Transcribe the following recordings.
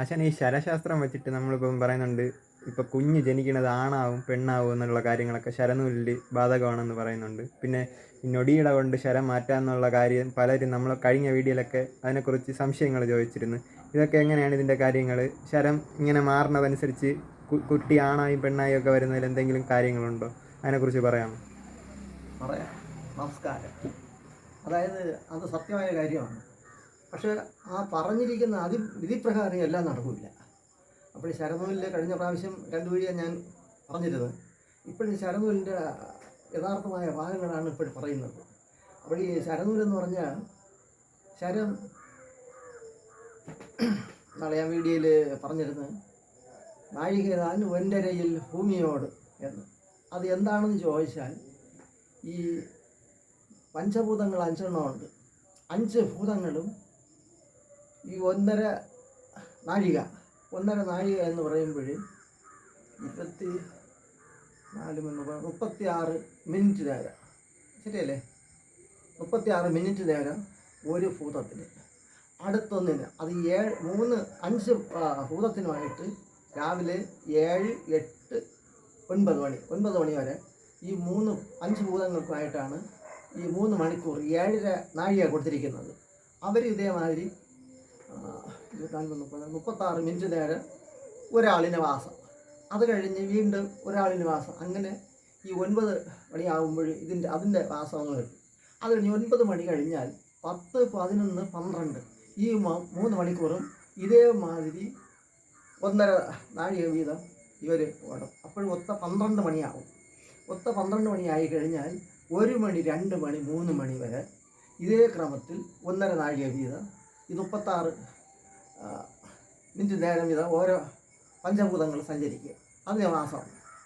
ആശാൻ ഈ ശരശാസ്ത്രം വെച്ചിട്ട് നമ്മളിപ്പം പറയുന്നുണ്ട് ഇപ്പം കുഞ്ഞ് ജനിക്കുന്നത് ആണാവും പെണ്ണാവും എന്നുള്ള കാര്യങ്ങളൊക്കെ ശരനൂലിൽ ബാധകമാണെന്ന് പറയുന്നുണ്ട്. പിന്നെ ഈ ഞൊടിയിട കൊണ്ട് ശരം മാറ്റാമെന്നുള്ള കാര്യം പലരും നമ്മൾ കഴിഞ്ഞ വീഡിയോയിലൊക്കെ അതിനെക്കുറിച്ച് സംശയങ്ങൾ ചോദിച്ചിരുന്നു. ഇതൊക്കെ എങ്ങനെയാണ് ഇതിന്റെ കാര്യങ്ങൾ ശരം ഇങ്ങനെ മാറുന്നതനുസരിച്ച് കുട്ടി ആണായും പെണ്ണായും ഒക്കെ വരുന്നതിൽ എന്തെങ്കിലും കാര്യങ്ങളുണ്ടോ? അതിനെക്കുറിച്ച് പറയാമോ? പറയാം. നമസ്കാരം. അതായത് അത് സത്യമായ കാര്യമാണ്. പക്ഷേ ആ പറഞ്ഞിരിക്കുന്ന അതി വിധിപ്രകാരം എല്ലാം നടക്കില്ല. അപ്പോൾ ശരനൂലിൽ കഴിഞ്ഞ പ്രാവശ്യം രണ്ടു വഴിയാണ് ഞാൻ പറഞ്ഞിരുന്നത്. ഇപ്പോഴും ശരനൂലിന്റെ യഥാർത്ഥമായ ഭാഗങ്ങളാണ് ഇപ്പോൾ പറയുന്നത്. അപ്പോൾ ഈ ശരനൂലെന്ന് പറഞ്ഞാൽ ശരം നാളെ ഞാൻ വീഡിയോയിൽ പറഞ്ഞിരുന്നത് നാഴികേതാൻ ഒന്റരയിൽ ഭൂമിയോട് എന്ന്. അത് എന്താണെന്ന് ചോദിച്ചാൽ ഈ പഞ്ചഭൂതങ്ങൾ അഞ്ചെണ്ണമുണ്ട്. അഞ്ച് ഭൂതങ്ങളും ഈ ഒന്നര നാഴിക ഒന്നര നാഴിക എന്ന് പറയുമ്പോൾ മുപ്പത്തി നാല് മുന്നൂറ് മുപ്പത്തി ആറ് മിനിറ്റ് നേരം. ശരിയല്ലേ? മുപ്പത്തി ആറ് മിനിറ്റ് നേരം ഒരു ഭൂതത്തിന്. അടുത്തൊന്നിന് അത് ഏഴ് മൂന്ന് അഞ്ച് ഭൂതത്തിനുമായിട്ട് രാവിലെ ഏഴ് എട്ട് ഒൻപത് മണി ഒൻപത് മണി വരെ ഈ മൂന്ന് അഞ്ച് ഭൂതങ്ങൾക്കുമായിട്ടാണ് ഈ മൂന്ന് മണിക്കൂർ ഏഴര നാഴിക കൊടുത്തിരിക്കുന്നത്. അവർ ഇതേമാതിരി ഇരുപത്തിനാല് മുപ്പത് മുപ്പത്താറ് മിനിറ്റ് നേരം ഒരാളിന് വാസം. അത് കഴിഞ്ഞ് വീണ്ടും ഒരാളിന് വാസം. അങ്ങനെ ഈ ഒൻപത് മണിയാകുമ്പോൾ ഇതിന്റെ അതിന്റെ വാസങ്ങൾ കിട്ടും അത് കഴിഞ്ഞ് ഒൻപത് മണി കഴിഞ്ഞാൽ പത്ത് പതിനൊന്ന് പന്ത്രണ്ട് ഈ മൂന്ന് മണിക്കൂറും ഇതേമാതിരി ഒന്നര നാഴിക വീതം ഇവർ ഓടും. അപ്പോഴും ഒത്ത പന്ത്രണ്ട് മണിയാവും. ഒത്ത പന്ത്രണ്ട് മണിയായി കഴിഞ്ഞാൽ ഒരു മണി രണ്ട് മണി മൂന്ന് മണി വരെ ഇതേ ക്രമത്തിൽ ഒന്നര നാഴിക വീതം ഈ മുപ്പത്താറ് ആ, മിനിറ്റ് നേരം വീതം ഓരോ പഞ്ചഭൂതങ്ങൾ സഞ്ചരിക്കുക. അതിന് മാസം.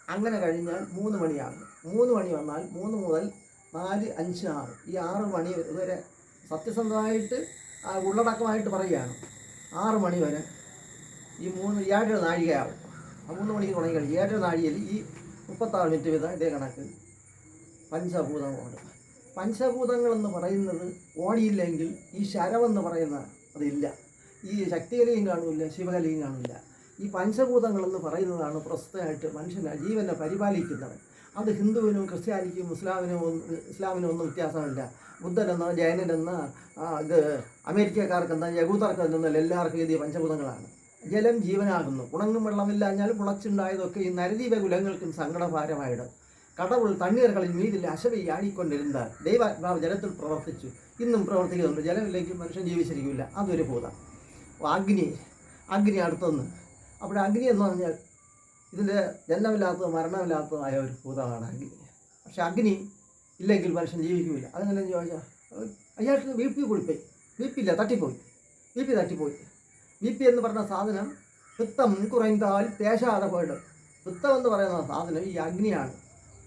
അങ്ങനെ കഴിഞ്ഞാൽ മൂന്ന് മണിയാകും മൂന്ന് മണി വന്നാൽ മൂന്ന് മുതൽ നാല് അഞ്ച് ആറ്. ഈ ആറ് മണി വരെ സത്യസന്ധമായിട്ട് ഉള്ളടക്കമായിട്ട് പറയുകയാണ്. ആറ് മണി വരെ ഈ മൂന്ന് ഏഴര നാഴികയാവും. ആ മൂന്ന് മണിക്ക് തുടങ്ങി കഴിഞ്ഞ് ഏഴര നാഴികയിൽ ഈ മുപ്പത്താറ് മിനിറ്റ് വീതം ഇതേ കണക്ക് പഞ്ചഭൂതങ്ങളുണ്ട്. പഞ്ചഭൂതങ്ങളെന്ന് പറയുന്നത് ഓടിയില്ലെങ്കിൽ ഈ ശരമെന്ന് പറയുന്ന അതില്ല. ഈ ശക്തികലയും കാണില്ല ശിവകലയും കാണില്ല ഈ പഞ്ചഭൂതങ്ങളെന്ന് പറയുന്നതാണ് പ്രസ്തുതമായിട്ട് മനുഷ്യനെ ജീവനെ പരിപാലിക്കുന്നത്. അത് ഹിന്ദുവിനും ക്രിസ്ത്യാനിക്കും മുസ്ലാമിനും ഇസ്ലാമിനും ഒന്നും വ്യത്യാസമില്ല. ബുദ്ധനെന്ന ജൈനനെന്ന ഇത് അമേരിക്കക്കാർക്കെന്ന യകൂതർക്കെന്ന എല്ലാവർക്കും ഇത് പഞ്ചഭൂതങ്ങളാണ്. ജലം ജീവനാകുന്നു. ഉണങ്ങും വെള്ളമില്ലാഞ്ഞാൽ മുളച്ചുണ്ടായതൊക്കെ ഈ നരദീപ കുലങ്ങൾക്കും സങ്കടഭാരമായിടും. കടവുൾ തണ്ണീർകളിൽ മീതിൽ അശവി ആടിക്കൊണ്ടിരുന്നാൽ ദൈവാത്മാവ് ജലത്തിൽ പ്രവർത്തിച്ചു. ഇന്നും പ്രവർത്തിക്കുന്നുണ്ട്. ജലമില്ലെങ്കിൽ മനുഷ്യൻ ജീവിച്ചിരിക്കില്ല. അതൊരു ഭൂതം. അഗ്നി. അഗ്നി അടുത്തൊന്ന്. അവിടെ അഗ്നി എന്ന് പറഞ്ഞാൽ ഇതിന്റെ ജന്മമില്ലാത്തതും മരണമില്ലാത്തതുമായ ഒരു ഭൂതമാണ് അഗ്നി. പക്ഷെ അഗ്നി ഇല്ലെങ്കിൽ മനുഷ്യൻ ജീവിക്കില്ല അതെങ്ങനെ ചോദിച്ചാൽ അയാൾക്ക് ബി പി കുളിപ്പോയി ബി പി ഇല്ല തട്ടിപ്പോയി. ബി പി തട്ടിപ്പോയി. ബി പി എന്ന് പറഞ്ഞ സാധനം പിത്തം കുറയുന്നതാൽ തേശാതെ പോയിട്ട്. പിത്തം എന്ന് പറയുന്ന സാധനം ഈ അഗ്നിയാണ്.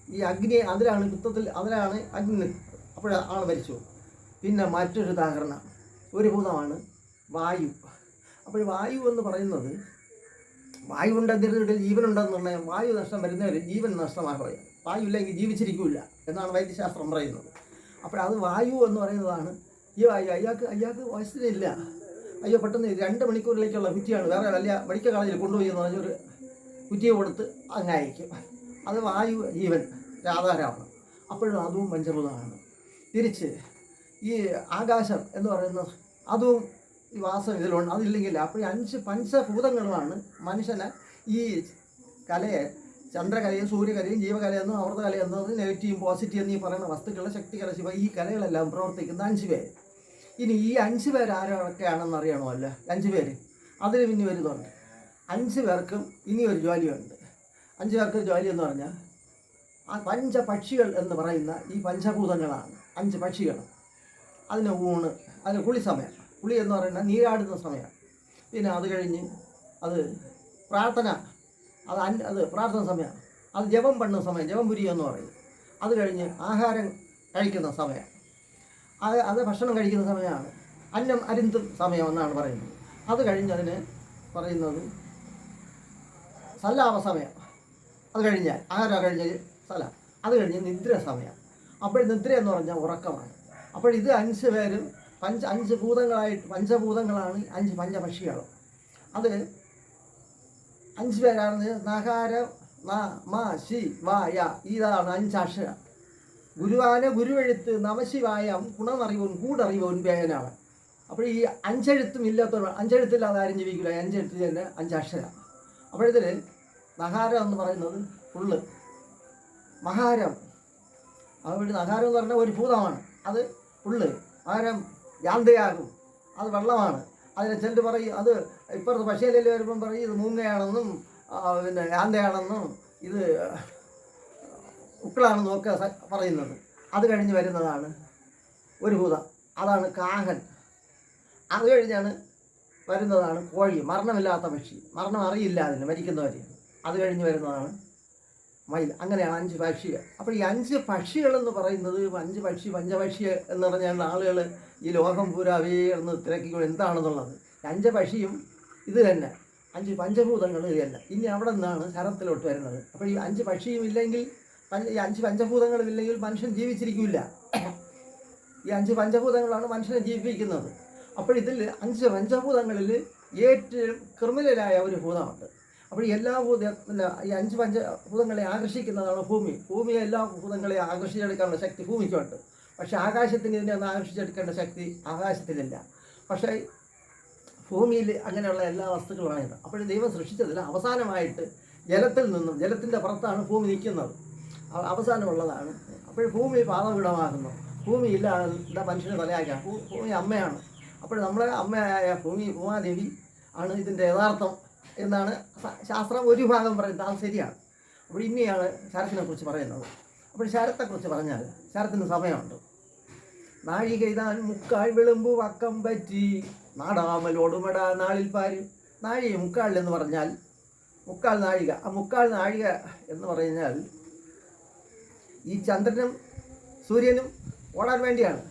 ഈ അഗ്നി അതിലാണ് പിത്തത്തിൽ അതിലാണ് അഗ്നി അപ്പോഴാണ് മരിച്ചു പിന്നെ മറ്റൊരു ഉദാഹരണം. ഒരു ഭൂതമാണ് വായു. അപ്പോൾ വായു എന്ന് പറയുന്നത് വായു ഉണ്ടെന്നിരുന്നിട്ട് പറഞ്ഞാൽ വായു നഷ്ടം വരുന്നവർ ജീവൻ നഷ്ടമായി പറയും. വായു ഇല്ലെങ്കിൽ ജീവിച്ചിരിക്കില്ല എന്നാണ് വൈദ്യശാസ്ത്രം പറയുന്നത്. അപ്പോൾ അത് വായു എന്ന് പറയുന്നതാണ്. ഈ വായു അയാൾക്ക് അയാൾക്ക് വയസ്സിനില്ല അയ്യോ പെട്ടെന്ന് രണ്ട് മണിക്കൂറിലേക്കുള്ള കുറ്റിയാണ്. വേറെ വലിയ മെഡിക്കൽ കോളേജിൽ കൊണ്ടുപോയി എന്ന് പറഞ്ഞൊരു കുറ്റിയെ കൊടുത്ത് അങ്ങ് അത് വായു ജീവൻ ആധാരമാണ് അപ്പോഴും അതും പഞ്ചഭൂതമാണ്. തിരിച്ച് ഈ ആകാശം എന്ന് പറയുന്നത് അതും വാസം ഇതിലുണ്ട്. അതില്ലെങ്കിൽ അപ്പോൾ അഞ്ച് പഞ്ചഭൂതങ്ങളാണ് മനുഷ്യനെ ഈ കലയെ ചന്ദ്രകലയും സൂര്യകലയും ജീവകലയെന്നും അമൃതകലയെന്നും നെഗറ്റീവും പോസിറ്റീവ് എന്നീ പറയുന്ന വസ്തുക്കളുടെ ശക്തികല ശിവ ഈ കലകളെല്ലാം പ്രവർത്തിക്കുന്ന അഞ്ച് പേര്. ഇനി ഈ അഞ്ച് പേര് ആരൊക്കെയാണെന്ന് അറിയണോ അല്ല? അഞ്ച് പേര്. അതിന് പിന്നെ വരുന്നുണ്ട്. അഞ്ച് പേർക്കും ഇനി ഒരു ജോലിയുണ്ട്. അഞ്ച് പേർക്ക് ജോലി എന്ന് പറഞ്ഞാൽ ആ പഞ്ചപക്ഷികൾ എന്ന് പറയുന്ന ഈ പഞ്ചഭൂതങ്ങളാണ്. അഞ്ച് പക്ഷികൾ. അതിന് ഊണ് അതിന് കുളി കുളി എന്ന് പറയുന്നത് നീരാടുന്ന സമയമാണ് പിന്നെ അത് കഴിഞ്ഞ് അത് പ്രാർത്ഥന. അത് അത് പ്രാർത്ഥന സമയമാണ് അത് ജപം പണ്ണുന്ന സമയം ജപം പുരി എന്ന് പറയും. അത് കഴിഞ്ഞ് ആഹാരം കഴിക്കുന്ന സമയം. അത് അത് ഭക്ഷണം കഴിക്കുന്ന സമയമാണ്. അന്നം അരിന്തും സമയം എന്നാണ് പറയുന്നത്. അത് കഴിഞ്ഞതിന് പറയുന്നത് സല്ലാപ സമയം. അത് കഴിഞ്ഞാൽ ആഹാരം കഴിഞ്ഞ് സല. അത് കഴിഞ്ഞ് നിദ്ര സമയം. അപ്പോൾ നിദ്ര എന്ന് പറഞ്ഞാൽ ഉറക്കമാണ്. അപ്പോൾ ഇത് അഞ്ച് പേരും പഞ്ച അഞ്ച് ഭൂതങ്ങളായിട്ട് പഞ്ചഭൂതങ്ങളാണ് അഞ്ച് പഞ്ചപക്ഷികൾ അത് അഞ്ച് പേരാണ് നഹാര ന മ ശി വായ ഇതാണ് അഞ്ചക്ഷരം. ഗുരുവാന ഗുരുവെഴുത്ത് നമശിവായം ഗുണമറിവോൻ കൂടറിവോൻ പേനാണ്. അപ്പോൾ ഈ അഞ്ചെഴുത്തും ഇല്ലാത്തവർ അഞ്ചെഴുത്തില്ലാതെ ആരും ജീവിക്കില്ല. അഞ്ചെഴുത്ത് തന്നെ അഞ്ചക്ഷരം. അപ്പോഴത്തിൽ നഹാരം എന്ന് പറയുന്നത് ഫുള്ള്. മഹാരം. അവിടെ നഹാരം എന്ന് പറഞ്ഞാൽ ഒരു ഭൂതമാണ്. അത് ഉള്ളു മഹാരം യാന്തയാകും. അത് വെള്ളമാണ്. അതിനെ ചെല്ല് പറയും അത് ഇപ്പുറത്ത് പക്ഷിയിലെല്ലാം വരുമ്പം പറയും ഇത് മൂങ്ങയാണെന്നും പിന്നെ യാന്തയാണെന്നും ഇത് ഉക്കളാണെന്നും ഒക്കെ പറയുന്നത്. അത് കഴിഞ്ഞ് വരുന്നതാണ് ഒരു ഭൂതം. അതാണ് കാഹൻ. അത് കഴിഞ്ഞാണ് വരുന്നതാണ് കോഴി മരണമില്ലാത്ത പക്ഷി. മരണം അറിയില്ല അതിന് മരിക്കുന്നവരെ. അത് കഴിഞ്ഞ് വരുന്നതാണ് മയിൽ. അങ്ങനെയാണ് അഞ്ച് പക്ഷികൾ. അപ്പോൾ ഈ അഞ്ച് പക്ഷികളെന്ന് പറയുന്നത് അഞ്ച് പക്ഷി പഞ്ചപക്ഷി എന്ന് പറഞ്ഞാൽ ആളുകൾ ഈ ലോകം പൂരാ വീർന്ന് തിരക്കിക്കൊണ്ട് എന്താണെന്നുള്ളത്. അഞ്ച് പക്ഷിയും ഇത് തന്നെ. അഞ്ച് പഞ്ചഭൂതങ്ങൾ ഇത് തന്നെ. ഇനി അവിടെ നിന്നാണ് ശരത്തിലോട്ട് വരുന്നത്. അപ്പോൾ ഈ അഞ്ച് പക്ഷിയും ഇല്ലെങ്കിൽ ഈ അഞ്ച് പഞ്ചഭൂതങ്ങളും ഇല്ലെങ്കിൽ മനുഷ്യൻ ജീവിച്ചിരിക്കില്ല. ഈ അഞ്ച് പഞ്ചഭൂതങ്ങളാണ് മനുഷ്യനെ ജീവിപ്പിക്കുന്നത്. അപ്പോൾ ഇതിൽ അഞ്ച് പഞ്ചഭൂതങ്ങളിൽ ഏറ്റവും ക്രിമിനലായ ഒരു ഭൂതമുണ്ട്. അപ്പോൾ എല്ലാ ഭൂത ഈ അഞ്ച് പഞ്ചഭൂതങ്ങളെ ആകർഷിക്കുന്നതാണ് ഭൂമി. ഭൂമിയെ എല്ലാ ഭൂതങ്ങളെ ആകർഷിച്ചെടുക്കാനുള്ള ശക്തി ഭൂമിക്കുണ്ട്. പക്ഷേ ആകാശത്തിന് ഇതിനെ ഒന്ന് ആകർഷിച്ചെടുക്കേണ്ട ശക്തി ആകാശത്തിനില്ല. പക്ഷേ ഭൂമിയിൽ അങ്ങനെയുള്ള എല്ലാ വസ്തുക്കളുമാണ് അപ്പോൾ ദൈവം സൃഷ്ടിച്ചതിൽ അവസാനമായിട്ട് ജലത്തിൽ നിന്നും ജലത്തിന്റെ പുറത്താണ് ഭൂമി നിൽക്കുന്നത്. അവ- അവസാനമുള്ളതാണ്. അപ്പോൾ ഭൂമി പാതവിടമാകുന്നു ഭൂമി ഇല്ലാതെ മനുഷ്യന് തലയാക്കാം ഭൂമി അമ്മയാണ്. അപ്പോൾ നമ്മളെ അമ്മയായ ഭൂമി ഭൂമാദേവി ആണ് ഇതിന്റെ യഥാർത്ഥം എന്നാണ് ശാസ്ത്രം ഒരു ഭാഗം പറയുന്നത്. അത് ശരിയാണ്. അപ്പോൾ ഇനിയാണ് ശരത്തിനെ കുറിച്ച് പറയുന്നത്. അപ്പോൾ ശരത്തെക്കുറിച്ച് പറഞ്ഞാൽ ശരത്തിന് സമയമുണ്ട്. നാഴിക ഇതാൻ മുക്കാൽ വിളമ്പു വക്കം പറ്റി നാടാമലോടുമട നാളിൽ പാര്. നാഴിക മുക്കാൽ എന്ന് പറഞ്ഞാൽ മുക്കാൽ നാഴിക. ആ മുക്കാൽ നാഴിക എന്ന് പറഞ്ഞാൽ ഈ ചന്ദ്രനും സൂര്യനും ഓടാൻ വേണ്ടിയാണ്.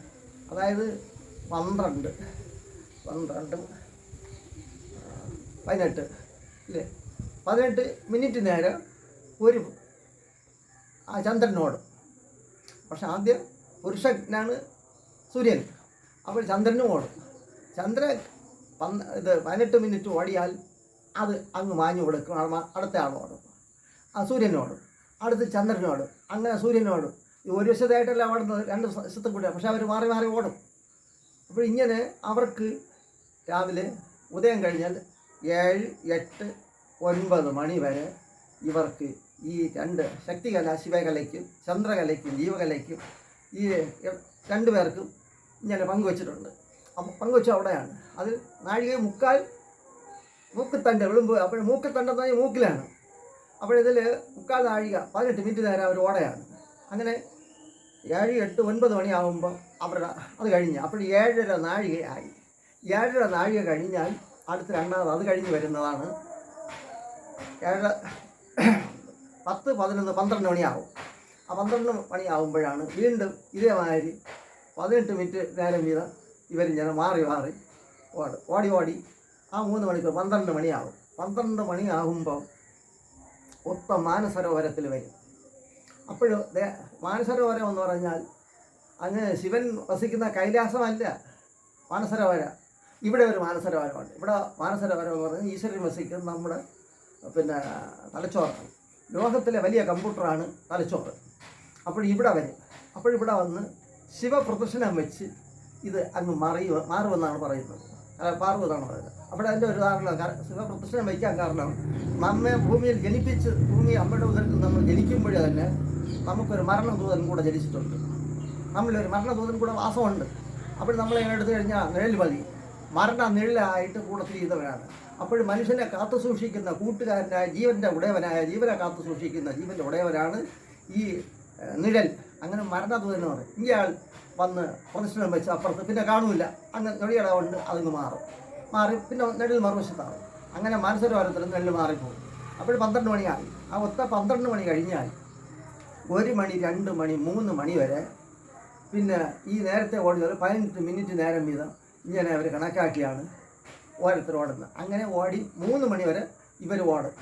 അതായത് പന്ത്രണ്ട് പന്ത്രണ്ട് പതിനെട്ട് ഇല്ലേ? പതിനെട്ട് മിനിറ്റ് നേരം ഒരു ആ ചന്ദ്രനോട്. പക്ഷെ ആദ്യം പുരുഷനാണ് സൂര്യൻ. അപ്പോൾ ചന്ദ്രനും ഓടും ചന്ദ്രൻ പന്ന ഇത് പതിനെട്ട് മിനിറ്റ് ഓടിയാൽ അത് അങ്ങ് മാഞ്ഞു കൊടുക്കും. അടുത്ത ആൾ ഓടും ആ സൂര്യനോടും. അടുത്ത് ചന്ദ്രനോടും. അങ്ങനെ സൂര്യനോടും ഈ ഒരു വശത്തായിട്ടല്ല ഓടുന്നത് രണ്ട് വശത്തും കൂടെ. പക്ഷെ അവർ മാറി മാറി ഓടും. അപ്പോൾ ഇങ്ങനെ അവർക്ക് രാവിലെ ഉദയം കഴിഞ്ഞാൽ ഏഴ് എട്ട് ഒൻപത് മണി വരെ ഇവർക്ക് ഈ രണ്ട് ശക്തികല ശിവകലയ്ക്കും ചന്ദ്രകലയ്ക്കും ജീവകലയ്ക്കും ഈ രണ്ടു പേർക്കും ഇങ്ങനെ പങ്കുവച്ചിട്ടുണ്ട്. അപ്പം പങ്കുവച്ച അവിടെയാണ്. അതിൽ നാഴിക മുക്കാൽ മൂക്കത്തണ്ട് വിളുമ്പ് അപ്പോൾ മൂക്കത്തണ്ടെന്ന് പറഞ്ഞാൽ മൂക്കിലാണ്. അപ്പോഴിതിൽ മുക്കാൽ നാഴിക പതിനെട്ട് മിനിറ്റ് നേരം അവർ ഓടയാണ്. അങ്ങനെ ഏഴ് എട്ട് ഒൻപത് മണിയാകുമ്പോൾ അവരുടെ അത് കഴിഞ്ഞ് അപ്പോൾ ഏഴര നാഴികയായി ഏഴര നാഴിക കഴിഞ്ഞാൽ അടുത്ത രണ്ടാമത് അത് കഴിഞ്ഞ് വരുന്നതാണ്. ഏഴര പത്ത് പതിനൊന്ന് പന്ത്രണ്ട് മണിയാവും. ആ പന്ത്രണ്ട് മണിയാവുമ്പോഴാണ് വീണ്ടും ഇതേമാതിരി പതിനെട്ട് മിനിറ്റ് നേരം വീതം ഇവരിങ്ങനെ മാറി മാറി ഓടും ഓടി ഓടി ആ മൂന്ന് മണിക്കൂർ പന്ത്രണ്ട് മണിയാവും. പന്ത്രണ്ട് മണിയാകുമ്പോൾ ഒത്ത മാനസരോവരത്തിൽ വരും. അപ്പോഴും മാനസരോവരം എന്ന് പറഞ്ഞാൽ അങ്ങ് ശിവൻ വസിക്കുന്ന കൈലാസമല്ല മാനസരോവര. ഇവിടെ ഒരു മാനസരോവരമുണ്ട്. ഇവിടെ മാനസരോവരം എന്ന് പറഞ്ഞാൽ ഈശ്വരൻ വസിക്കുന്ന നമ്മുടെ പിന്നെ തലച്ചോറാണ് ലോകത്തിലെ വലിയ കമ്പ്യൂട്ടറാണ് തലച്ചോറ് അപ്പോൾ ഇവിടെ വരും. അപ്പോഴിവിടെ വന്ന് ശിവപ്രദർശനം വെച്ച് ഇത് അങ്ങ് മറിയുക മാറുമെന്നാണ് പറയുന്നത്. അല്ല പാർവതാണ് പറയുന്നത്. അപ്പോൾ അതിന്റെ ഒരു ഉദാഹരണം ശിവപ്രദക്ഷിണം വയ്ക്കാൻ കാരണം നമ്മെ ഭൂമിയിൽ ജനിപ്പിച്ച് ഭൂമി അമ്മയുടെ ഉദരത്തിൽ നമ്മൾ ജനിക്കുമ്പോഴേ തന്നെ നമുക്കൊരു മരണദൂതൻ കൂടെ ജനിച്ചിട്ടുണ്ട്. നമ്മളൊരു മരണദൂതൻ കൂടെ വാസമുണ്ട്. അപ്പോൾ നമ്മൾ എടുത്തു കഴിഞ്ഞാൽ നിഴൽ മതി മരണ നിഴലായിട്ട് കൂടെ ചെയ്തവരാണ് അപ്പോൾ മനുഷ്യനെ കാത്തു സൂക്ഷിക്കുന്ന കൂട്ടുകാരനായ ജീവന്റെ ഉടയവനായ ജീവനെ കാത്തു സൂക്ഷിക്കുന്ന ജീവന്റെ ഉടയവനാണ് ഈ നിഴൽ. അങ്ങനെ മരണദൂതൻ എന്ന് പറയും. ഇയാൾ വന്ന് പ്രദർശനം വെച്ച് അപ്പുറത്ത് പിന്നെ കാണൂല അങ്ങനെ നൊടിയട കൊണ്ട് അതങ്ങ് മാറും. മാറി പിന്നെ നെടിൽ മറുവശത്താറും അങ്ങനെ മാനസരോവരത്തിൽ നെല്ല് മാറിപ്പോകും. അപ്പോൾ പന്ത്രണ്ട് മണിയായി. ആ ഒത്ത പന്ത്രണ്ട് മണി കഴിഞ്ഞാൽ ഒരു മണി രണ്ട് മണി മൂന്ന് മണി വരെ പിന്നെ ഈ നേരത്തെ ഓടിയത് പതിനെട്ട് മിനിറ്റ് നേരം വീതം ഇങ്ങനെ അവർ കണക്കാക്കിയാണ്. ഓരോരുത്തർ ഓടുന്നത് അങ്ങനെ ഓടി മൂന്ന് മണി വരെ ഇവർ ഓടും.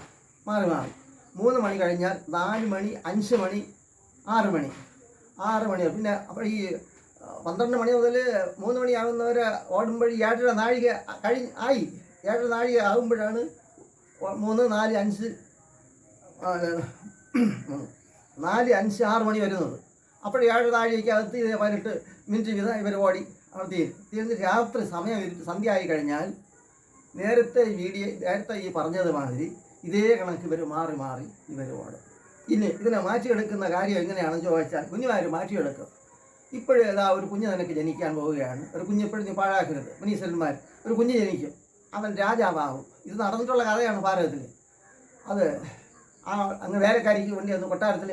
മാറി മാറി. മൂന്ന് മണി കഴിഞ്ഞാൽ നാല് മണി അഞ്ച് മണി ആറ് മണി. ആറ് മണി പിന്നെ അപ്പോൾ ഈ പന്ത്രണ്ട് മണി മുതൽ മൂന്ന് മണിയാകുന്നവർ ഓടുമ്പോൾ ഏഴര നാഴിക കഴിഞ്ഞ് ആയി. ഏഴര നാഴിക ആകുമ്പോഴാണ് മൂന്ന് നാല് അഞ്ച് നാല് അഞ്ച് ആറ് മണി വരുന്നത്. അപ്പോൾ ഏഴര നാഴികയ്ക്കകത്ത് പതിനെട്ട് മിനിറ്റ് വീതം ഇവർ ഓടി. തീരും തീർന്ന് രാത്രി സമയം സന്ധ്യ ആയി കഴിഞ്ഞാൽ നേരത്തെ വീഡിയോ നേരത്തെ ഈ പറഞ്ഞത് മാതിരി ഇതേ കണക്ക് ഇവർ മാറി മാറി ഇവർ ഓടും ഇനി ഇതിനെ മാറ്റിയെടുക്കുന്ന കാര്യം എങ്ങനെയാണെന്ന് ചോദിച്ചാൽ കുഞ്ഞുമാർ മാറ്റിയെടുക്കും ഇപ്പോഴും ഏതാ ഒരു കുഞ്ഞ് നിനക്ക് ജനിക്കാൻ പോവുകയാണ്. ഒരു കുഞ്ഞ് ഇപ്പോഴും നീ പാഴാക്കരുത്. മുനീശ്വരന്മാർ ഒരു കുഞ്ഞ് ജനിക്കും. അവൻ രാജാവാകും. ഇത് നടന്നിട്ടുള്ള കഥയാണ് ഭാരതത്തിൽ അത് ആ അങ്ങ് വേലക്കാരിക്ക് വേണ്ടി അന്ന് കൊട്ടാരത്തിൽ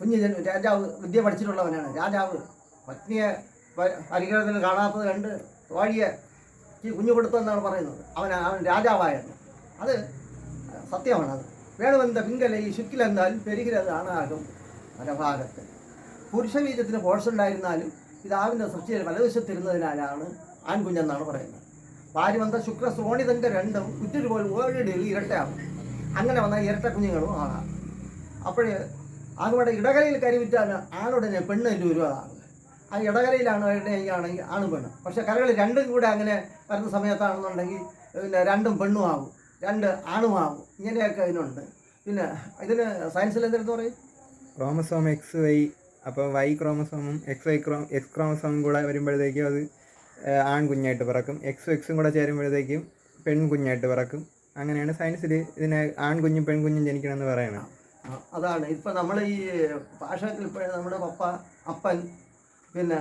കുഞ്ഞ് രാജാവ് വിദ്യ പഠിച്ചിട്ടുള്ളവനാണ്. രാജാവ് പത്നിയെ പരിഗ്രഹത്തിന് കാണാത്തത് കണ്ട് തോഴിയെ ഈ കുഞ്ഞു കൊടുത്തെന്നാണ് പറയുന്നത്. അവൻ അവൻ രാജാവായിരുന്നു. അത് സത്യമാണത് വേണമെന്ന പിങ്കല ഈ ശുക്കിലെന്നാൽ പെരുകിലത് ആണാകും പരഭാഗത്ത് പുരുഷബീജത്തിന് ഉണ്ടായിരുന്നാലും പിതാവിന്റെ സൃഷ്ടിയിൽ വലതുശത്തിരുന്നതിനാലാണ് ആൺകുഞ്ഞെന്നാണ് പറയുന്നത്. പാരിമന്ത ശുക്ര ശ്രോണിതന്റെ രണ്ടും കുറ്റൊരു പോലും ഓരോടെ ഇരട്ടയാകും. അങ്ങനെ വന്നാൽ ഇരട്ട കുഞ്ഞുങ്ങളും ആകാം അപ്പോഴേ ആകവിടെ ഇടകലയിൽ കരിവിറ്റാൽ ആണുടനെ പെണ്ണ് രൂപമാകും ആ ഇടകരയിലാണ് ആണെങ്കിൽ ആണും പെണ്ണ്. പക്ഷെ കരകളിൽ രണ്ടും കൂടെ അങ്ങനെ വരുന്ന സമയത്താണെന്നുണ്ടെങ്കിൽ പിന്നെ രണ്ടും പെണ്ണും ആവും രണ്ട് ആണും ആവും ഇങ്ങനെയൊക്കെ ഇതിനുണ്ട്. പിന്നെ ഇതിന് സയൻസിൽ എന്തെടുത്ത് പറയും? ക്രോമസോം എക്സ് വൈ അപ്പോൾ വൈ ക്രോമസോമും എക്സ് വൈ ക്രോ എക്സ് ക്രോമസോമും കൂടെ വരുമ്പോഴത്തേക്കും അത് ആൺകുഞ്ഞായിട്ട് പിറക്കും. എക്സ് എക്സും കൂടെ ചേരുമ്പോഴത്തേക്കും പെൺകുഞ്ഞായിട്ട് പിറക്കും. അങ്ങനെയാണ് സയൻസിൽ ഇതിനെ ആൺകുഞ്ഞും പെൺകുഞ്ഞും ജനിക്കണമെന്ന് പറയണം അതാണ്. ഇപ്പം നമ്മൾ ഈ ഭാഷത്തിൽ ഇപ്പോഴും നമ്മുടെ പപ്പ അപ്പൻ പിന്നെ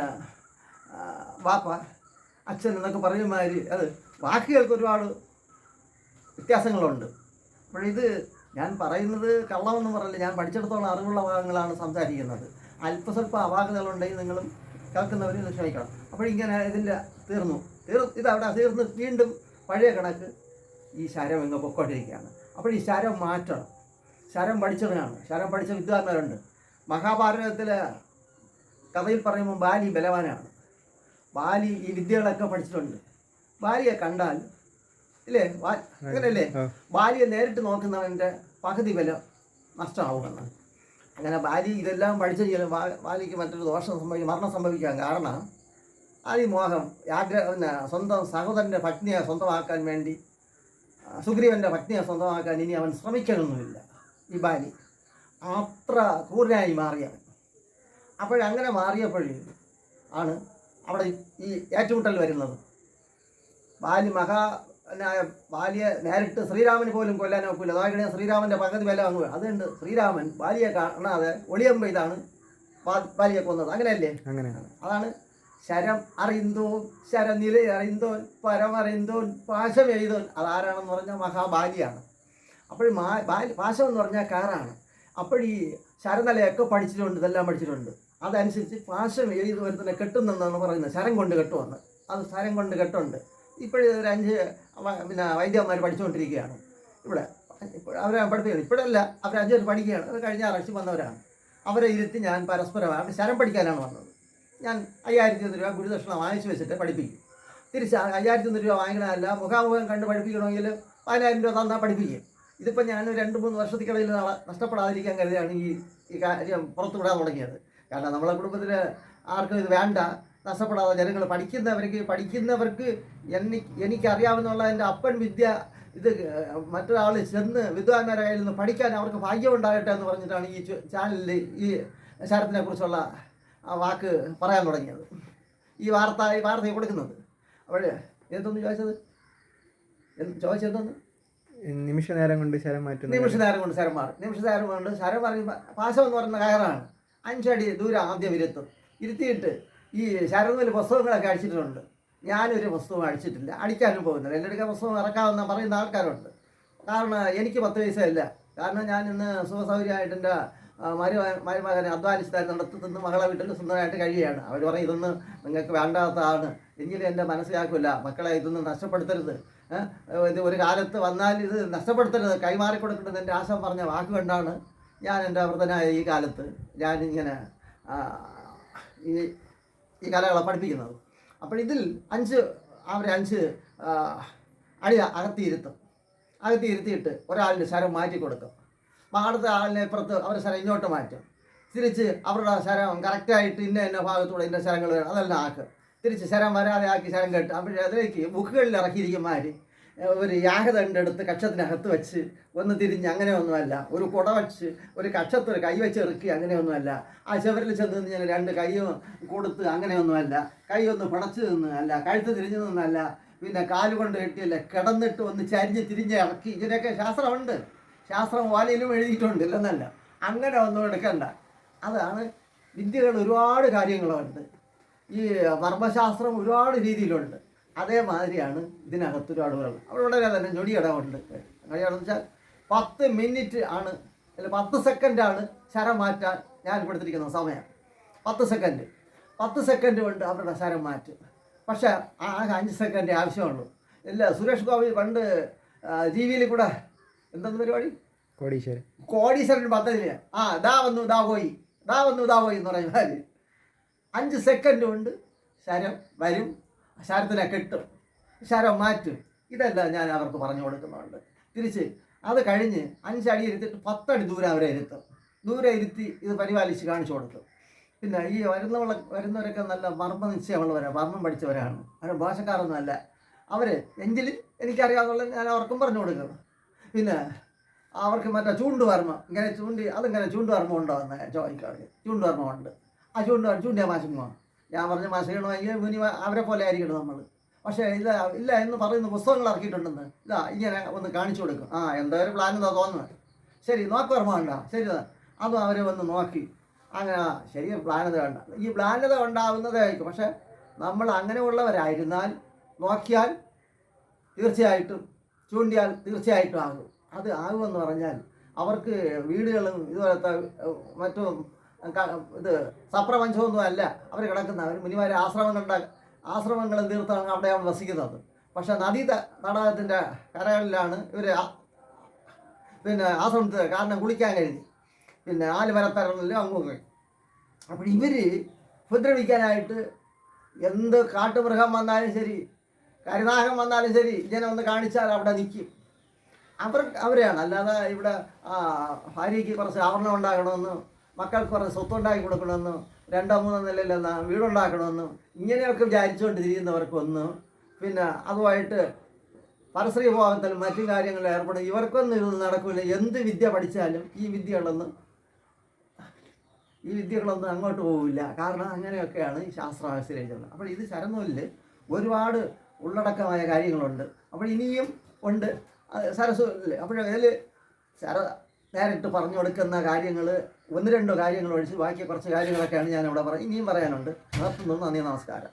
വാപ്പ അച്ഛൻ എന്നൊക്കെ പറയുമാതിരി അത് വാക്കുകൾക്ക് ഒരുപാട് വ്യത്യാസങ്ങളുണ്ട്. അപ്പോഴിത് ഞാൻ പറയുന്നത് കള്ളമെന്ന് പറയില്ല ഞാൻ പഠിച്ചിടത്തോളം അറിവുള്ള ഭാഗങ്ങളാണ് സംസാരിക്കുന്നത്. അല്പസ്വല്പ അപാകതകളുണ്ടെങ്കിൽ നിങ്ങളും കേൾക്കുന്നവർ ഇത് അപ്പോഴിങ്ങനെ ഇതിന്റെ തീർന്നു. തീർ ഇതവിടെ തീർന്ന് വീണ്ടും പഴയ കണക്ക് ഈ ശരം ഇങ്ങ് പൊക്കോണ്ടിരിക്കുകയാണ് അപ്പോൾ ഈ ശരം മാറ്റണം. ശരം പഠിച്ചവനാണ്. ശരം പഠിച്ച വിദ്വാൻമാരുണ്ട് മഹാഭാരതത്തിലെ കഥയിൽ പറയുമ്പോൾ ബാലി ബലവാനാണ്. ബാലി ഈ വിദ്യകളൊക്കെ പഠിച്ചിട്ടുണ്ട്. ബാലിയെ കണ്ടാൽ ഇല്ലേ? അങ്ങനെയല്ലേ. ബാലിയെ നേരിട്ട് നോക്കുന്നവന്റെ പകുതി വില നഷ്ടമാവുമെന്ന് അങ്ങനെ ബാലി ഇതെല്ലാം പഠിച്ചു ബാലിക്ക് മറ്റൊരു ദോഷം സംഭവിക്കും മരണം സംഭവിക്കാൻ കാരണം ആദ്യ മോഹം പിന്നെ സ്വന്തം സഹോദരന്റെ പത്നിയെ സ്വന്തമാക്കാൻ വേണ്ടി സുഗ്രീവന്റെ പത്നിയെ സ്വന്തമാക്കാൻ ഇനി അവൻ ശ്രമിക്കണമെന്നുമില്ല ഈ ബാലി. അത്ര ക്രൂരനായി മാറിയവൻ. അപ്പോഴങ്ങനെ മാറിയപ്പോഴേ ആണ് അവിടെ ഈ ഏറ്റുമുട്ടൽ വരുന്നത്. ബാലി മഹാ ബാലിയെ നേരിട്ട് ശ്രീരാമന് പോലും കൊല്ലാൻ ഒക്കില്ല. അതായത് ശ്രീരാമന്റെ പകുതി വില അങ്ങ് അതുകൊണ്ട് ശ്രീരാമൻ ബാലിയെ കാണാതെ ഒളിയമ്പ ഇതാണ് ബാലിയെ കൊന്നത്. അങ്ങനെയല്ലേ? അങ്ങനെയാണ് അതാണ് ശരം അറിന്തോൻ ശരനില അറിന്തോൻ പരമറിന്തോൻ പാശം എഴുതോൻ. അതാരാണെന്ന് പറഞ്ഞാൽ മഹാബാലിയാണ്. അപ്പോൾ മാ ബാലി പാശം എന്ന് പറഞ്ഞാൽ കാറാണ്. അപ്പോൾ ഈ ശരനിലയൊക്കെ പഠിച്ചിട്ടുണ്ട് ഇതെല്ലാം പഠിച്ചിട്ടുണ്ട്. അതനുസരിച്ച് പാശം എഴുതി വരുത്തുന്ന കെട്ടുന്നെന്നാണ് പറയുന്നത് ശരം കൊണ്ട് കെട്ടുമെന്ന് അത് ശരം കൊണ്ട് കെട്ടുണ്ട്. ഇപ്പോഴേ ഒരു അഞ്ച് പിന്നെ വൈദ്യന്മാർ പഠിച്ചുകൊണ്ടിരിക്കുകയാണ് ഇവിടെ. അവരെ പഠിപ്പിക്കുന്നത്. ഇപ്പോഴല്ല അവർ അഞ്ച് പേർ പഠിക്കുകയാണ്. അത് കഴിഞ്ഞ ആറാഴ്ച വന്നവരാണ്. അവരെ ഇരുത്തി ഞാൻ പരസ്പരമാണ് ശരം പഠിക്കാനാണ് വന്നത്. ഞാൻ അയ്യായിരത്തി ഒന്ന് രൂപ ഗുരുദക്ഷിണ വാങ്ങിച്ചു വെച്ചിട്ട് പഠിപ്പിക്കും. തിരിച്ച് അയ്യായിരത്തി ഒന്ന് രൂപ വാങ്ങിക്കണമല്ല മുഖാമുഖം കണ്ട് പഠിപ്പിക്കണമെങ്കിൽ പതിനായിരം രൂപ തന്നാൽ പഠിപ്പിക്കും. ഇതിപ്പോൾ ഞാൻ രണ്ട് മൂന്ന് വർഷത്തിക്കിടയിൽ നാളെ നഷ്ടപ്പെടാതിരിക്കാൻ കരുതിയാണ് ഈ ഈ കാര്യം പുറത്തു വിടാൻ തുടങ്ങിയത്. കാരണം നമ്മളെ കുടുംബത്തിൽ ആർക്കും ഇത് വേണ്ട നഷ്ടപ്പെടാതെ ജനങ്ങൾ പഠിക്കുന്നവർക്ക് പഠിക്കുന്നവർക്ക് എനിക്ക് എനിക്കറിയാവുന്നുള്ള എന്റെ അപ്പൻ വിദ്യ ഇത് മറ്റൊരാൾ ചെന്ന് വിദ്വാന്മാരുടെ കയ്യിൽ നിന്ന് പഠിക്കാൻ അവർക്ക് ഭാഗ്യം ഉണ്ടാകട്ടെ എന്ന് പറഞ്ഞിട്ടാണ് ഈ ചാനലിൽ ഈ ശരത്തിനെ കുറിച്ചുള്ള ആ വാക്ക് പറയാൻ തുടങ്ങിയത്. ഈ വാർത്ത ഈ വാർത്ത കൊടുക്കുന്നത്. അപ്പോൾ എന്തൊന്ന് ചോദിച്ചത്? എന്ത് ചോദിച്ചെന്തോന്ന് നിമിഷ നേരം കൊണ്ട് ശരം മാറ്റുന്നു നിമിഷ നേരം കൊണ്ട് ശരം മാറും. നിമിഷ നേരം കൊണ്ട് ശരം പറയുമ്പോൾ പാശം എന്ന് പറയുന്ന കയറാണ്. അഞ്ചടി ദൂരം ആദ്യം ഇരുത്തും ഇരുത്തിയിട്ട് ഈ ശരത്തിൽ പുസ്തകങ്ങളൊക്കെ അടിച്ചിട്ടുണ്ട്. ഞാനൊരു പുസ്തകം അടിച്ചിട്ടില്ല. അടിക്കാനും പോകുന്നില്ല. എന്റെ അടുക്ക പുസ്തകം ഇറക്കാമെന്ന് പറയുന്ന ആൾക്കാരുണ്ട്. കാരണം എനിക്ക് പത്ത് പൈസയില്ല. കാരണം ഞാൻ ഇന്ന് സുഖസൗകര്യമായിട്ട് എന്റെ മരു മരുമകനെ അധ്വാനിച്ച് തരുന്നിടത്ത് നിന്ന് മകളെ വീട്ടിൽ സുന്ദരമായിട്ട് കഴിയുകയാണ്. അവർ പറയും ഇതൊന്നും നിങ്ങൾക്ക് വേണ്ടാത്തതാണ്. എങ്കിലും എന്റെ മനസ്സിലാക്കില്ല മക്കളെ ഇതൊന്നും നഷ്ടപ്പെടുത്തരുത്. ഇത് ഒരു കാലത്ത് വന്നാൽ ഇത് നഷ്ടപ്പെടുത്തരുത്. കൈമാറി എന്റെ ആശം പറഞ്ഞ വാക്ക് കൊണ്ടാണ് ഞാൻ എന്റെ വൃദ്ധനായ ഈ കാലത്ത് ഞാനിങ്ങനെ ഈ ഈ കലകളെ പഠിപ്പിക്കുന്നത്. അപ്പോൾ ഇതിൽ അഞ്ച് അവരെ അഞ്ച് അടി അകത്തിയിരുത്തും. അകത്തിയിരുത്തിയിട്ട് ഒരാളിന്റെ ശരം മാറ്റി കൊടുക്കും. അടുത്ത ആളിനെ ഇപ്പുറത്ത് അവരുടെ ശരം ഇങ്ങോട്ട് മാറ്റും. തിരിച്ച് അവരുടെ ശരം കറക്റ്റായിട്ട് ഇന്ന ഇന്ന ഭാഗത്തൂടെ ഇന്ന ശരങ്ങൾ അതെല്ലാം ആക്കും. തിരിച്ച് ശരം വരാതെ ആക്കി ശരം കെട്ടും. അപ്പോൾ അതിലേക്ക് ബുക്കുകളിൽ ഇറക്കിയിരിക്കുമാര് ഒരു യാഗദണ്ഡ് എടുത്ത് കക്ഷത്തിനകത്ത് വെച്ച് ഒന്ന് തിരിഞ്ഞ് അങ്ങനെയൊന്നുമല്ല. ഒരു കുട വെച്ച് ഒരു കക്ഷത്ത് ഒരു കൈ വെച്ച് ഇറക്കി അങ്ങനെയൊന്നുമല്ല. ആ ചുവരിൽ ചെന്ന് നിന്ന് ഞാൻ രണ്ട് കൈയും കൊടുത്ത് അങ്ങനെയൊന്നുമല്ല. കൈ ഒന്ന് പടച്ചു നിന്ന് അല്ല കഴുത്ത് തിരിഞ്ഞു നിന്നല്ല പിന്നെ കാലുകൊണ്ട് കെട്ടിയല്ല കിടന്നിട്ട് ഒന്ന് ചരിഞ്ഞ് തിരിഞ്ഞ് ഇറക്കി. ഇതിനൊക്കെ ശാസ്ത്രമുണ്ട്. ശാസ്ത്രം വാലയിലും എഴുതിയിട്ടുണ്ട് ഇല്ലെന്നല്ല. അങ്ങനെ ഒന്നും എടുക്കണ്ട. അതാണ് വിദ്യകൾ ഒരുപാട് കാര്യങ്ങളുണ്ട്. ഈ വർമ്മശാസ്ത്രം ഒരുപാട് രീതിയിലുണ്ട്. അതേമാതിരിയാണ് ഇതിനകത്ത് ഒരുപാട് വെള്ളം അവിടെ ഉടനെ തന്നെ ഞൊടിയടവുണ്ട് ഞൊടിയിടം വെച്ചാൽ പത്ത് മിനിറ്റ് ആണ് അല്ല പത്ത് സെക്കൻഡാണ് ശരം മാറ്റാൻ ഞാൻ കൊടുത്തിരിക്കുന്ന സമയം. പത്ത് സെക്കൻഡ് പത്ത് സെക്കൻഡ് കൊണ്ട് അവരുടെ ശരം മാറ്റും. പക്ഷേ ആകെ അഞ്ച് സെക്കൻഡ് ആവശ്യമുള്ളൂ. ഇല്ല സുരേഷ് ഗോപി പണ്ട് ജി വിയിൽ കൂടെ എന്തെന്ന് പരിപാടി? കോടീശ്വരൻ. കോടീശ്വരൻ പദ്ധതി ആ ദാ വന്നു ദാ പോയി. ദാ വന്നു ദാ പോയി എന്ന് പറയുമ്പോൾ അഞ്ച് സെക്കൻഡ് കൊണ്ട് ശരം വരും. ശരത്തിനെ കെട്ടും ശരം മാറ്റും. ഇതെല്ലാം ഞാൻ അവർക്ക് പറഞ്ഞു കൊടുക്കുന്നുണ്ട്. തിരിച്ച് അത് കഴിഞ്ഞ് അഞ്ചടി ഇരുത്തിട്ട് പത്തടി ദൂരം അവരെ ഇരുത്തും. ദൂരെ ഇരുത്തി ഇത് പരിപാലിച്ച് കാണിച്ചു കൊടുക്കും. പിന്നെ ഈ വരുന്നവളെ വരുന്നവരൊക്കെ നല്ല മർമ്മ നിശ്ചയമുള്ളവരാണ് മർമ്മം പഠിച്ചവരാണ്. അവർ ഭാഷക്കാരൊന്നും അല്ല. അവർ എങ്കിലും എനിക്കറിയാവുന്നുള്ള ഞാൻ അവർക്കും പറഞ്ഞു കൊടുക്കും. പിന്നെ അവർക്ക് മറ്റേ ചൂണ്ടുവർമ്മ ഇങ്ങനെ ചൂണ്ടി അതിങ്ങനെ ചൂണ്ടുവർമ്മ ഉണ്ടോ എന്ന് ചോദിക്കാറ് ചൂണ്ടുവർമ്മ ഉണ്ട്. ആ ചൂണ്ട് ചൂണ്ടിയ മാഷിങ്ങോ ഞാൻ പറഞ്ഞ മാഷിക്കണമെങ്കിൽ മുനി അവരെ പോലെ ആയിരിക്കണം നമ്മൾ പക്ഷേ ഇല്ല ഇല്ല എന്ന് പറയുന്ന പുസ്തകങ്ങൾ ഇറക്കിയിട്ടുണ്ടെന്ന്. ഇതാ ഇങ്ങനെ ഒന്ന് കാണിച്ചു കൊടുക്കും. ആ എന്തായാലും പ്ലാൻ എന്താ തോന്നുന്നത്. ശരി നോക്കുക വേണ്ട ശരി അതും അവരെ വന്ന് നോക്കി. അങ്ങനെ ശരി പ്ലാനത വേണ്ട ഈ പ്ലാനത ഉണ്ടാവുന്നതായിരിക്കും പക്ഷേ നമ്മൾ അങ്ങനെയുള്ളവരായിരുന്നാൽ നോക്കിയാൽ തീർച്ചയായിട്ടും ചൂണ്ടിയാൽ തീർച്ചയായിട്ടും ആകും. അത് ആകുമെന്ന് പറഞ്ഞാൽ അവർക്ക് വീടുകളും ഇതുപോലത്തെ മറ്റും ഇത് സപ്രപഞ്ചമൊന്നും അല്ല. അവർ കിടക്കുന്ന അവർ മുനിമാർ ആശ്രമങ്ങളുടെ ആശ്രമങ്ങളും അവിടെ അവിടെയാണ് വസിക്കുന്നത്. പക്ഷേ നദീ ത- തടാകത്തിന്റെ കരകളിലാണ് ഇവർ പിന്നെ ആശ്രമത്തിൽ കാരണം കുളിക്കാൻ കഴിഞ്ഞു പിന്നെ നാല് മരത്തരങ്ങളിലും അങ്ങോട്ട് അപ്പോൾ ഇവർ ഉപദ്രവിക്കാനായിട്ട് എന്ത് കാട്ടുമൃഗം വന്നാലും ശരി കരിനാഹം വന്നാലും ശരി ഇങ്ങനെ ഒന്ന് കാണിച്ചാൽ അവിടെ നിൽക്കും. അവർ അവരെയാണ്. അല്ലാതെ ഇവിടെ ഭാര്യയ്ക്ക് കുറച്ച് ആവരണം ഉണ്ടാക്കണമെന്ന് മക്കൾക്ക് കുറച്ച് സ്വത്ത് ഉണ്ടാക്കി കൊടുക്കണമെന്ന് രണ്ടോ മൂന്നോ നിലയിലെന്ന വീടുണ്ടാക്കണമെന്നും ഇങ്ങനെയൊക്കെ വിചാരിച്ചുകൊണ്ട് തിരിയുന്നവർക്കൊന്നും പിന്നെ അതുമായിട്ട് പരസ്ത്രീ ഭാവത്തിലും മറ്റു കാര്യങ്ങളിൽ ഏർപ്പെടും ഇവർക്കൊന്നും ഇതൊന്നും നടക്കില്ല എന്ത് വിദ്യ പഠിച്ചാലും ഈ വിദ്യകളൊന്നും ഈ വിദ്യകളൊന്നും അങ്ങോട്ട് പോവില്ല. കാരണം അങ്ങനെയൊക്കെയാണ് ഈ ശാസ്ത്രാശ്രയിച്ചത് അപ്പോൾ ഇത് ശരനൂലിൽ ഒരുപാട് ഉള്ളടക്കമായ കാര്യങ്ങളുണ്ട്. അപ്പോൾ ഇനിയും ഉണ്ട്. സരസ്വല്ലേ അപ്പോൾ ശര നേരിട്ട് പറഞ്ഞു കൊടുക്കുന്ന കാര്യങ്ങൾ ഒന്ന് രണ്ടോ കാര്യങ്ങൾ ഒഴിച്ച് ബാക്കി കുറച്ച് കാര്യങ്ങളൊക്കെയാണ് ഞാൻ ഇവിടെ പറയും ഇനിയും പറയാനുണ്ട്. നിർത്തുന്നു നന്ദി നമസ്കാരം.